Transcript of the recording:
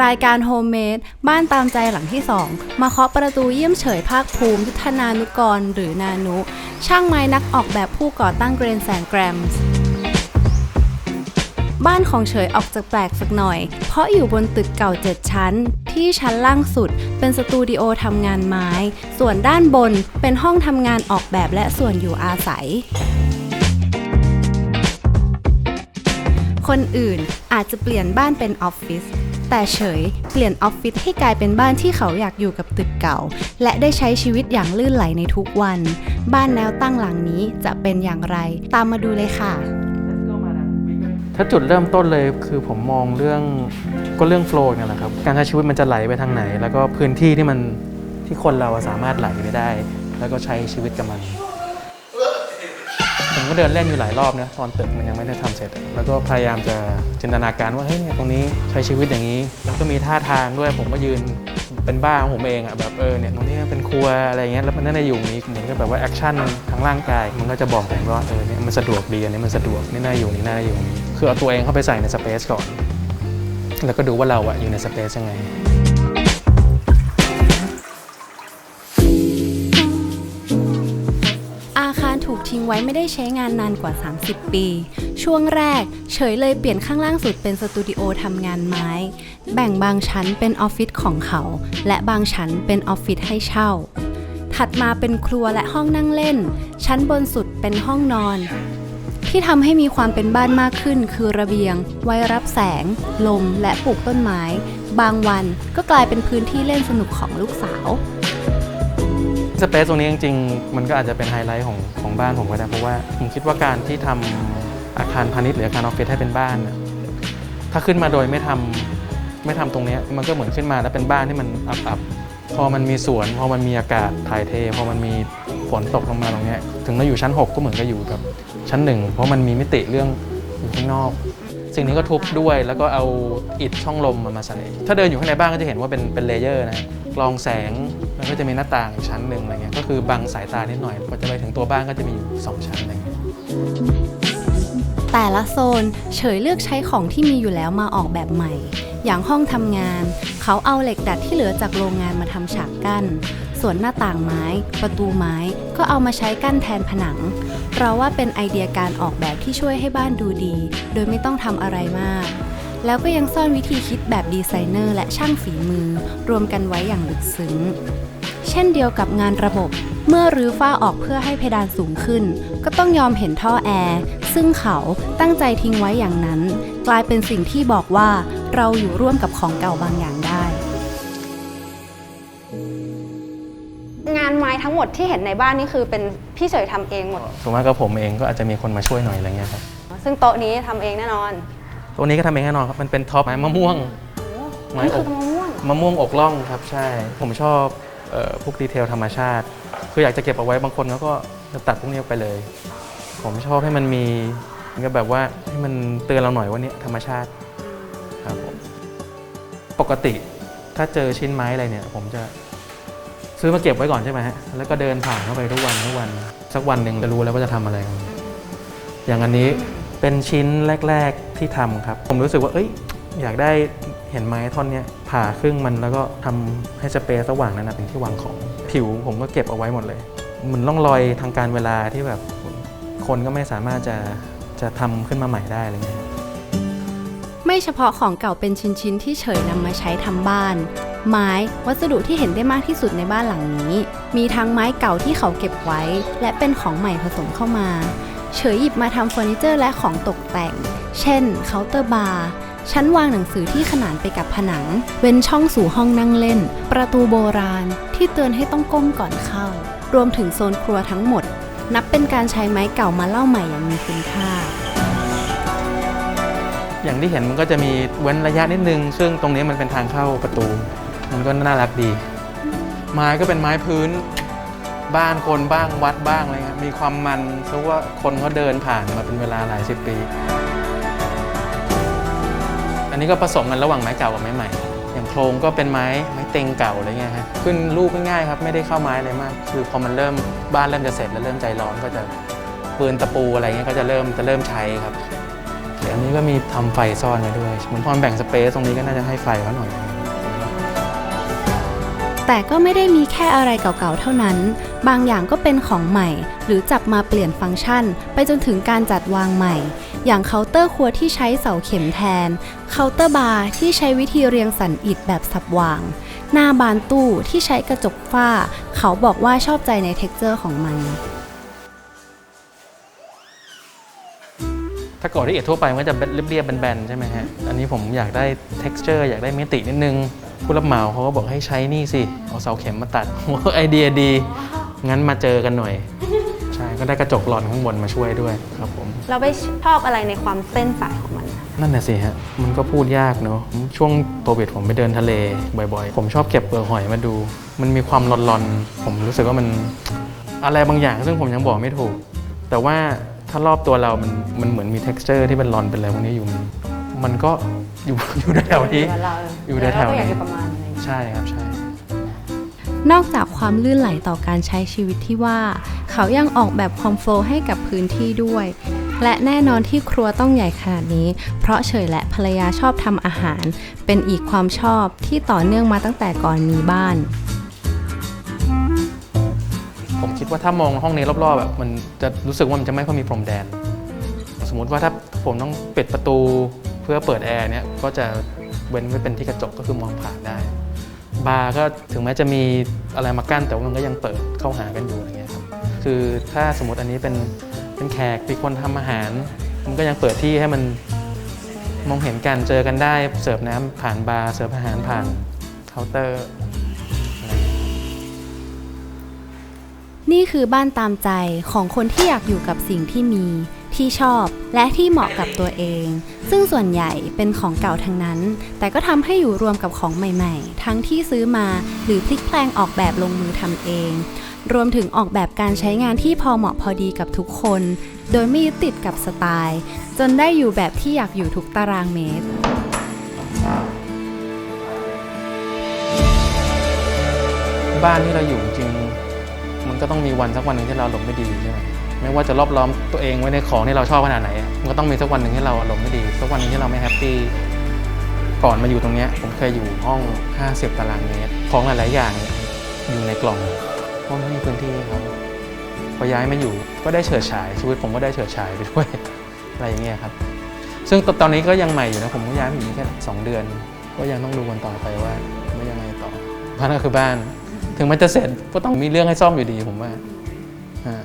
รายการโฮมเมดบ้านตามใจหลังที่ 2 มาเคาะประตูเยี่ยมเฉยภาคภูมิ ยุทธนานุกร หรือนานุ ช่างไม้นักออกแบบผู้ก่อตั้งเกรนแสนแกรมส์บ้านของเฉยออกจะแปลกสักหน่อย เพราะอยู่บนตึกเก่า7ชั้น ที่ชั้นล่างสุดเป็นสตูดิโอทำงานไม้ ส่วนด้านบนเป็นห้องทำงานออกแบบและส่วนอยู่อาศัย คนอื่นอาจจะเปลี่ยนบ้านเป็นออฟฟิศ แต่เฉยเปลี่ยนออฟฟิศให้กลายเป็นบ้านที่เขาอยากอยู่กับตึกเก่า และได้ใช้ชีวิตอย่างลื่นไหลในทุกวัน บ้านแนวตั้งหลังนี้จะเป็นอย่างไร ตามมาดูเลยค่ะ ถ้าจุดเริ่มต้นเลยคือผมมองเรื่องก็เรื่องโฟล์นี่แหละครับการใช้ชีวิตมันจะไหลไปทางไหน แล้วก็พื้นที่ที่มันที่คนเราสามารถไหลไปได้ แล้วก็ใช้ชีวิตกับมัน ก็เดินเล่นอยู่หลายรอบนะตอนตึกมันยังไม่ได้ทำเสร็จ แล้วก็พยายามจะจินตนาการว่าเฮ้ยเนี่ยตรงนี้ใช้ชีวิตอย่างนี้ แล้วก็มีท่าทางด้วยผมก็ยืนเป็นบ้าของผมเองอะแบบเออเนี่ยตรงนี้เป็นครัวอะไรเงี้ยแล้วมันน่าจะอยู่นี้เหมือนกับแบบว่าแอคชั่นทางร่างกาย มันก็จะบอกผมว่าเออเนี่ยมันสะดวกดีอันนี้มันสะดวกนี่น่าอยู่นี่น่าอยู่นี่คือเอาตัวเองเข้าไปใส่ในสเปซก่อน แล้วก็ดูว่าเราอะอยู่ในสเปซยังไง ว้ไม่ได้ใช้งานนานกว่า 30 ปี ช่วงแรก เฉยเลยเปลี่ยนข้างล่างสุดเป็นสตูดิโอทำงานไม้ แบ่งบางชั้นเป็นออฟฟิศของเขา และบางชั้นเป็นออฟฟิศให้เช่า ถัดมาเป็นครัวและห้องนั่งเล่น ชั้นบนสุดเป็นห้องนอน ที่ทำให้มีความเป็นบ้านมากขึ้น คือระเบียง ไว้รับแสง ลม และปลูกต้นไม้ บางวันก็กลายเป็นพื้นที่เล่นสนุกของลูกสาว สเปซตรงนี้จริงๆ มันก็อาจจะเป็นไฮไลท์ของของบ้านผมก็ได้เพราะว่าผมคิดว่าการที่ทำอาคารพาณิชย์หรืออาคารออฟฟิศให้เป็นบ้านถ้าขึ้นมาโดยไม่ทำไม่ทำตรงนี้มันก็เหมือนขึ้นมาแล้วเป็นบ้านที่มันอับๆพอมันมีสวนพอมันมีอากาศถ่ายเท พอมันมีฝนตกลงมาตรงนี้ถึงเราอยู่ชั้น 6 ก็เหมือนกับอยู่กับชั้นหนึ่งเพราะมันมีมิติเรื่องอยู่ข้างนอก สิ่งนี้ก็ทุบด้วยแล้วก็เอาอิฐช่องลมมามาใส่ถ้าเดินอยู่ข้างในบ้านก็จะเห็นว่าเป็นเป็นเลเยอร์นะกรองแสง มันก็จะมีหน้าต่างอีกชั้นหนึ่งอะไรเงี้ยก็คือบังสายตานิดหน่อยพอจะไปถึงตัวบ้านก็จะมีอยู่สองชั้นอะไรเงี้ยแต่ละโซนเฉยเลือกใช้ของที่มีอยู่แล้วมาออกแบบใหม่ อย่างห้องทำงาน เขาเอาเหล็กดัดที่เหลือจากโรงงานมาทำฉากกั้น ส่วนหน้าต่างไม้ ประตูไม้ ก็เอามาใช้กั้นแทนผนัง เราว่าเป็นไอเดียการออกแบบที่ช่วยให้บ้านดูดี โดยไม่ต้องทำอะไรมาก แล้วก็ยังซ่อนวิธีคิดแบบดีไซเนอร์และช่างฝีมือ รวมกันไว้อย่างลึกซึ้ง เช่นเดียวกับงานระบบ เมื่อรื้อฝ้าออกเพื่อให้เพดานสูงขึ้น ก็ต้องยอมเห็นท่อแอร์ ซึ่งเขาตั้งใจทิ้งไว้อย่างนั้น กลายเป็นสิ่งที่บอกว่าเราอยู่ร่วมกับของเก่าบางอย่างได้ งานไม้ทั้งหมดที่เห็นในบ้านนี่คือเป็นพี่เฉยทำเองหมด ส่วนมากก็ผมเองก็อาจจะมีคนมาช่วยหน่อยอะไรเงี้ยครับ ซึ่งโต๊ะนี้ทำเองแน่นอน ตัวนี้ก็ทำเองแน่นอนครับ มันเป็นท็อปไม้มะม่วง ไม้นี่อคืกอมะม่วงมะม่วงอกล่องครับ ใช่ ผมชอบเอ่อพวกดีเทลธรรมชาติ คืออยากจะเก็บเอาไว้บางคนเขาก็จะตัดพวกนี้ออกไปเลย ผมชอบให้มันมีเหมือนกับแบบว่าให้มันเตือนเราหน่อยว่าเนี่ยธรรมชาติครับผมปกติถ้าเจอชิ้นไม้อะไรเนี่ย ผมจะซื้อมาเก็บไว้ก่อนใช่ไหมฮะ แล้วก็เดินผ่านเข้าไปทุกวันทุกวัน สักวันหนึ่งจะรู้แล้วว่าจะทำอะไรกันอย่างอันนี้ เป็นชิ้นแรก ๆที่ทำครับ ผมรู้สึกว่าเอ้ยอยากได้เห็นไม้ท่อนเนี้ยผ่าครึ่งมันแล้วก็ทำให้สเปซระหว่างนั้นนะเป็นที่วางของ ผิวผมก็เก็บเอาไว้หมดเลยเหมือนร่องรอยทางการเวลาที่แบบคนก็ไม่สามารถจะจะทำขึ้นมาใหม่ได้อะไรเงี้ยไม่เฉพาะของเก่าเป็นชิ้นๆที่เฉยนำมาใช้ทำบ้าน ไม้วัสดุที่เห็นได้มากที่สุดในบ้านหลังนี้ มีทั้งไม้เก่าที่เขาเก็บไว้ และเป็นของใหม่ผสมเข้ามา เฉยหยิบมาทำเฟอร์นิเจอร์และของตกแต่ง เช่นเคาน์เตอร์บาร์ชั้นวางหนังสือที่ขนานไปกับผนัง เว้นช่องสู่ห้องนั่งเล่น ประตูโบราณที่เตือนให้ต้องก้มก่อนเข้า รวมถึงโซนครัวทั้งหมด นับเป็นการใช้ไม้เก่ามาเล่าใหม่อย่างมีคุณค่า อย่างที่เห็นมันก็จะมีเว้นระยะนิดนึง ซึ่งตรงนี้มันเป็นทางเข้าประตู มันก็น่ารักดี ไม้ก็เป็นไม้พื้น บ้านคนบ้างวัดบ้างอะไรเงี้ยมีความมันเพราะว่าคนเขาเดินผ่านมาเป็นเวลาหลายสิบปี อันนี้ก็ผสมกันระหว่างไม้เก่ากับไม้ใหม่ อย่างโครงก็เป็นไม้ไม้เต็งเก่าอะไรเงี้ยฮะขึ้นรูปง่ายๆครับไม่ได้เข้าไม้อะไรมาก คือพอมันเริ่มบ้านเริ่มจะเสร็จแล้วเริ่มใจร้อนก็จะปืนตะปูอะไรเงี้ยก็จะเริ่มจะเริ่มใช้ครับแต่อันนี้ก็มีทำไฟซ่อนไว้ด้วยเหมือนพอแบ่งสเปซตรงนี้ก็น่าจะให้ไฟเขาหน่อย แต่ก็ไม่ได้มีแค่อะไรเก่าๆเท่านั้น บางอย่างก็เป็นของใหม่ หรือจับมาเปลี่ยนฟังก์ชัน ไปจนถึงการจัดวางใหม่ อย่างเคาน์เตอร์ครัวที่ใช้เสาเข็มแทน เคาน์เตอร์บาร์ที่ใช้วิธีเรียงสันอิฐแบบสับวาง หน้าบานตู้ที่ใช้กระจกฝ้า เขาบอกว่าชอบใจในเท็กเจอร์ของมันถ้าก่อที่เอ็ดทั่วไปมันก็จะเรียบๆแบนๆใช่ไหมฮะ อันนี้ผมอยากได้ texture อยากได้มิตินิดนึง ผู้รับเหมาเขาก็บอกให้ใช้นี่สิ เอาเสาเข็มมาตัดโอ้ไอเดียดี งั้นมาเจอกันหน่อย ใช่ ก็ได้กระจกหลอนข้างบนมาช่วยด้วยครับผม เราไปชอบอะไรในความเส้นสายของมันคะนั่นน่ะสิฮะ มันก็พูดยากเนาะ ช่วงโควิดผมไปเดินทะเลบ่อยๆ ผมชอบเก็บเปลือกหอยมาดู มันมีความหลอนๆ ผมรู้สึกว่ามันอะไรบางอย่าง ซึ่งผมยังบอกไม่ถูก แต่ว่าถ้ารอบตัวเรามันมันเหมือนมี t e x t อร์ที่เป็นรอนเป็นอะไรพวกนี้อยู่ มันมันก็อยู่ อยู่แถวๆนี้อยู่แถวๆนี้ ใช่ครับใช่ นอกจากความลื่นไหลต่อการใช้ชีวิตที่ว่า เขายังออกแบบความโฟลว์ให้กับพื้นที่ด้วย และแน่นอนที่ครัวต้องใหญ่ขนาดนี้ เพราะเฉยและภรรยาชอบทำอาหาร เป็นอีกความชอบที่ต่อเนื่องมาตั้งแต่ก่อนมีบ้าน ผมคิดว่าถ้ามองห้องนี้รอบๆแบบมันจะรู้สึกว่ามันจะไม่ค่อยมีพรมแดน สมมุติว่าถ้าผมต้องปิดประตู เพื่อเปิดแอร์เนี่ยก็จะเว้นไว้เป็นที่กระจกก็คือมองผ่านได้ บาร์ก็ถึงแม้จะมีอะไรมากั้นแต่ว่ามันก็ยังเปิดเข้าหากันอยู่อะไรเงี้ยครับคือถ้าสมมติอันนี้เป็นเป็นแขกมีคนทำอาหาร มันก็ยังเปิดที่ให้มันมองเห็นกันเจอกันได้เสิร์ฟน้ำผ่านบาร์เสิร์ฟอาหารผ่านเคาน์เตอร์ นี่คือบ้านตามใจของคนที่อยากอยู่กับสิ่งที่มี ที่ชอบและที่เหมาะกับตัวเอง ซึ่งส่วนใหญ่เป็นของเก่าทั้งนั้น แต่ก็ทำให้อยู่รวมกับของใหม่ ๆ ทั้งที่ซื้อมาหรือพลิกแพลงออกแบบลงมือทำเอง รวมถึงออกแบบการใช้งานที่พอเหมาะพอดีกับทุกคน โดยไม่ยึดติดกับสไตล์ จนได้อยู่แบบที่อยากอยู่ทุกตารางเมตรบ้านที่เราอยู่จริง มันก็ต้องมีวันสักวันหนึ่งที่เราอารมณ์ไม่ดีใช่ไหม ไม่ว่าจะรอบล้อมตัวเองไว้ในของที่เราชอบขนาดไหน มันก็ต้องมีสักวันหนึ่งที่เราอารมณ์ไม่ดี สักวันหนึ่งที่เราไม่แฮปปี้ ก่อนมาอยู่ตรงนี้ผมเคยอยู่ห้อง 50 ตารางเมตร ของหลาย ๆ อย่างอยู่ในกล่องเพราะไม่มีพื้นที่ให้เขาพอย้ายมาอยู่ก็ได้เฉิดฉาย ชีวิตผมก็ได้เฉิดฉายไปด้วย อะไรอย่างเงี้ยครับ ซึ่งตอนนี้ก็ยังใหม่อยู่นะผมก็ย้ายมาอยู่แค่สองเดือน ก็ยังต้องดูกันต่อไปว่าว่ายังไงต่อบ้านก็คือบ้าน ถึงมันจะเสร็จก็ต้องมีเรื่องให้ซ่อมอยู่ดีผมว่าอ่า